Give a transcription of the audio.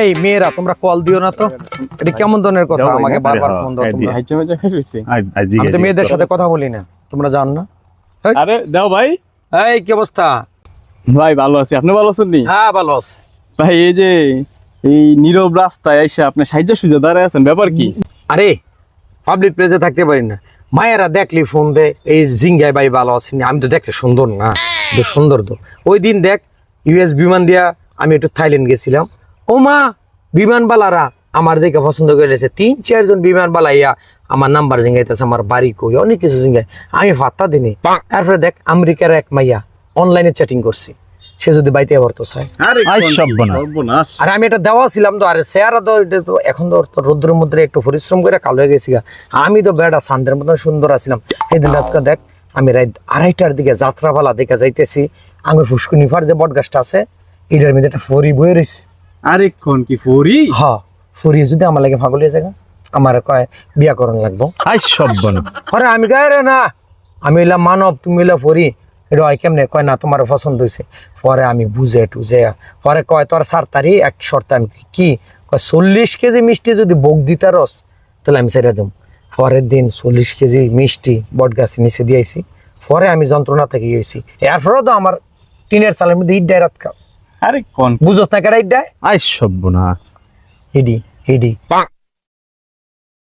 এই মেয়েরা তোমরা কল দিও না তো। এটা কেমন ধরনের কথা? আমাকে বারবার ফোন হ্যাঁ, দাও এই তোমরা। আমি তো মেয়েদের সাথে কথা বলি না। তোমরা জান না। আরে দাও ভাই। এই কি অবস্থা? ভাই ভালো আছি। আপনি ভালো আছেন নি? হ্যাঁ ভালো আছি। ভাই এই যে এই নীরব রাস্তায় এসে আপনি সাহায্য সুজা দাঁড়ায় আছেন। ব্যাপার কি? আরে পাবলিক প্লেসে থাকতে পারি না। মায়েরা দেখলি ফোন দে এই জিঙ্গায় ভাই ভালো আছেন আমি তো দেখতে সুন্দর না তো সুন্দর তো। ওই দিন দেখ ইউএস বিমান দিয়া আমি একটু থাইল্যান্ড গেছিলাম। ও মা বিমানবালারা আমার দেখে পছন্দ করে লেছে তিন চারজন বিমানবালা ইয়া আমার নাম্বার জিঙ্গাইতেছে আমার বাড়ি কই অনেক কিছু জিঙ্গাই আমি ফাত্তা দিনি। তারপরে দেখ আমেরিকার এক মাইয়া অনলাইনে চ্যাটিং করছি। সে যদি বাইতে আবার তো চায়। আরে আমি এটা দেওয়া ছিলাম তো আরে চেহারা তো এটা তো এখন তো রৌদ্রের মধ্যে একটু পরিশ্রম করে কালো হয়ে গেছি গা। আমি তো বেড়া সান্দের মতন সুন্দর আছিলাম। এই দিন রাতকে দেখ আমি রাত আড়াইটার দিকে যাত্রাপালা দেখে যাইতেছি। আঙুর ফুসকুনি ফার যে বট গাছটা আছে এটার মধ্যে একটা ফরি বয়ে রয়েছে আরে কোন কি ফরি? হ ফরি যদি আমার লাগে পাগল হয়ে যায় আমার কয় বিয়া করণ লাগবো। আই সর্বনাশ। আরে আমি গায়ে রে না। আমি এলাম মানব তুমি এলা ফরি। এটা হয় কেমনে কয় না তোমার পছন্দ হয়েছে পরে আমি বুঝে টুঝে পরে কয় তোর সার তারি এক শর্ত আমি কি- কয় চল্লিশ কেজি মিষ্টি যদি বক দিতা রস তাহলে আমি ছেড়ে দেব। পরের দিন চল্লিশ কেজি মিষ্টি বট গাছে নিচে দিয়েছি পরে আমি যন্ত্রণা থেকে গেছি এরপরেও তো আমার টিনের সালের মধ্যে ইট রাত খাও। আরে কোন বুঝোস না কেডা সব আই হেডি হেডি। হিডি